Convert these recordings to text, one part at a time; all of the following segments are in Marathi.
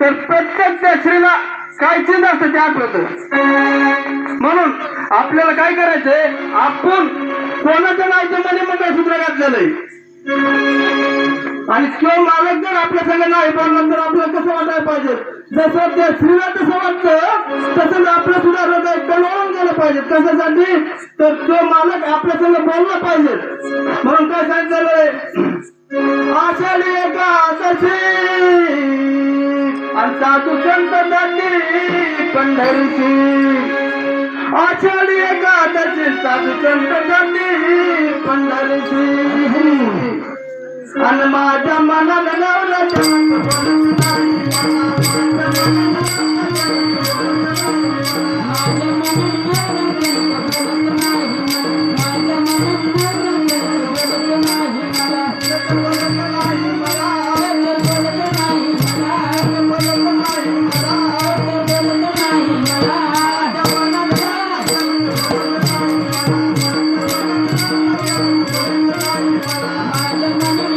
तर प्रत्येक त्या स्त्रीला काय चिंता असतं ते आठवत. म्हणून आपल्याला काय करायचंय? आपण कोणाच्या नावाच्या मध्ये मंगळसूत्र घातलेलं आहे आणि तो मालक जर आपल्या सगळं नाही बोलला तर आपल्याला कसं वाटायला पाहिजे? जसं त्या स्त्रीला तसं वाटतं तसंच आपलं सुद्धा हृदय कळवून गेलं पाहिजे. कशासाठी तर तो मालक आपल्या सगळं बोलला पाहिजे. म्हणून काय सांगितलं आषाढी एकादशी आणि साधू संत जाती पंढरीची. आषाढी एकादशी साधू संत जाती पंढरीची. आणि माझ्या मनाला लावलं మాట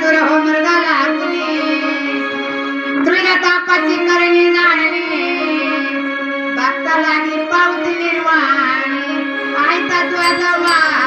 असुर हो मृगाला हरवली तुला तापाची करणी जाणली. भक्ताला पावती निर्वाणी. आयता तुझा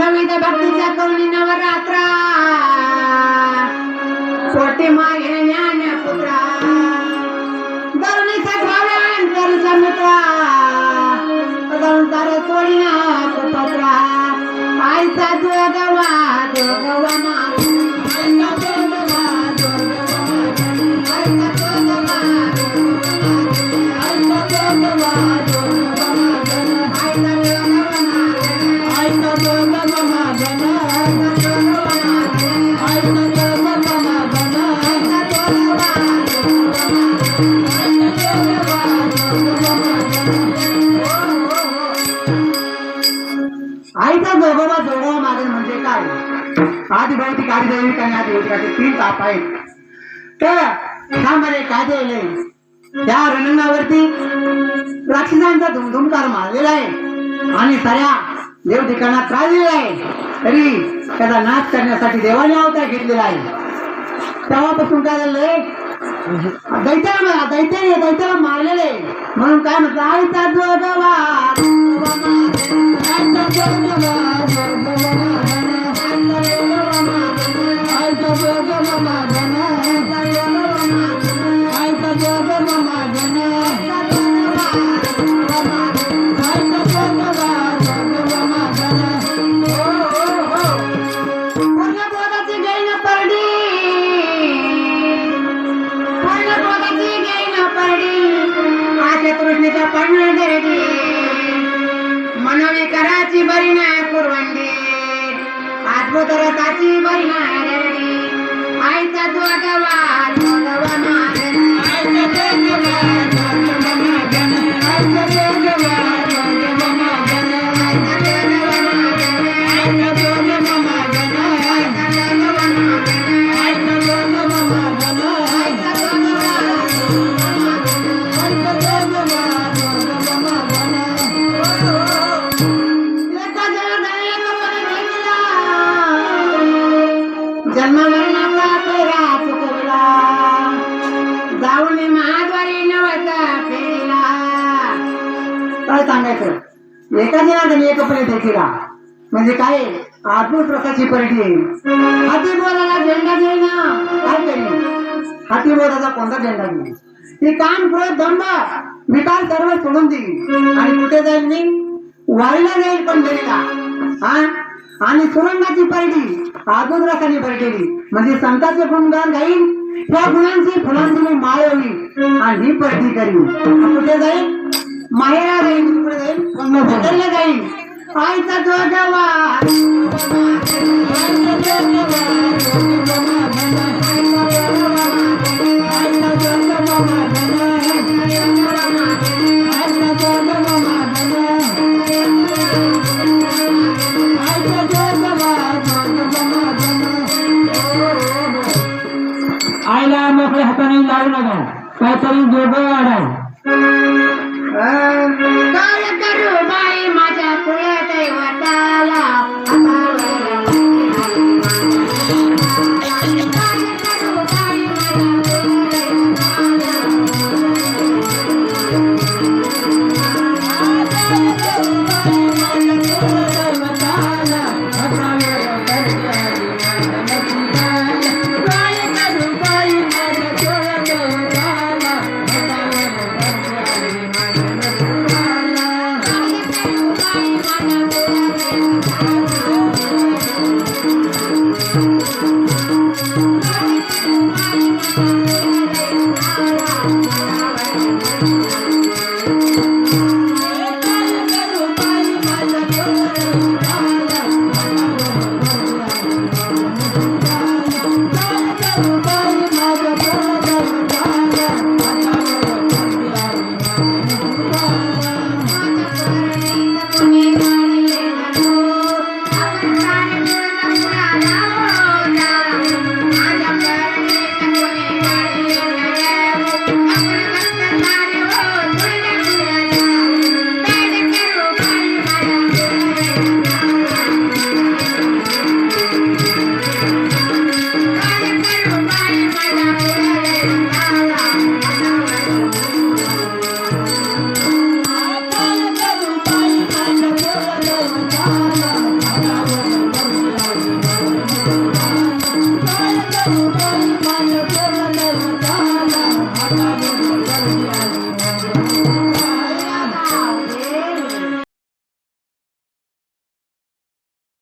ನವಿದ ಭಕ್ತಿ ಚಕುಲಿನವರಾತ್ರ ಕೋಟಿ ಮಾಯ ಜ್ಞಾನ ಪುತ್ರ. ದರುಣಿ ಸಖಾವ್ಯಾಂತರ ಸಮಿತ್ರ ಪದಂತರ ತೋಳಿನ ಪತ್ರ ಆಯ್ತ ಜೋಗವ ಜೋಗವನ आदिभौतिक आदिदैविक आणि आदिभौतिक असे तीन ताप आहेत. तर त्यामध्ये काय दिले त्या रणांगावरती राक्षसांचा धुमधुमकार मारलेला आहे. आणि साऱ्या देव ठिकाणात त्रास दिलेला आहे. तरी त्याचा नाश करण्यासाठी देवाने अवतार घेतलेला आहे. तेव्हापासून काय झालंय दैत्याला दैत्याने दैत्याला मारलेले म्हणून काय म्हटलं? आईचा जोगवा आईचा जोगवा, बरी नाही कुरवंडी आत्मतरताची बरी नाही जायचा आईचा जोगवा काय सांगायचं एका जणाने एकपणे देखीला म्हणजे काय अद्भुत प्रकारची परिटी हाती बोलाला झेंडा घेईना काय करीन हाती बोलाचा कोणता झेंडा घेईल ती कान फळ दंड विकार सर्व सोडून देईल आणि कुठे जाईल मी? वाईला जाईल पंढरीला हा? आणि सुरंगाची परडी अजून रसाने भरलेली म्हणजे संतांचे गुणगान गाईल त्या गुणांची फुलांची मी माळ होईल आणि ही परडी करील कुठे जाईल? माया जाईल. पंढरला जाईल आईचा आईला मोकळ्या हाताने लावू नका काहीतरी दोघं Oh.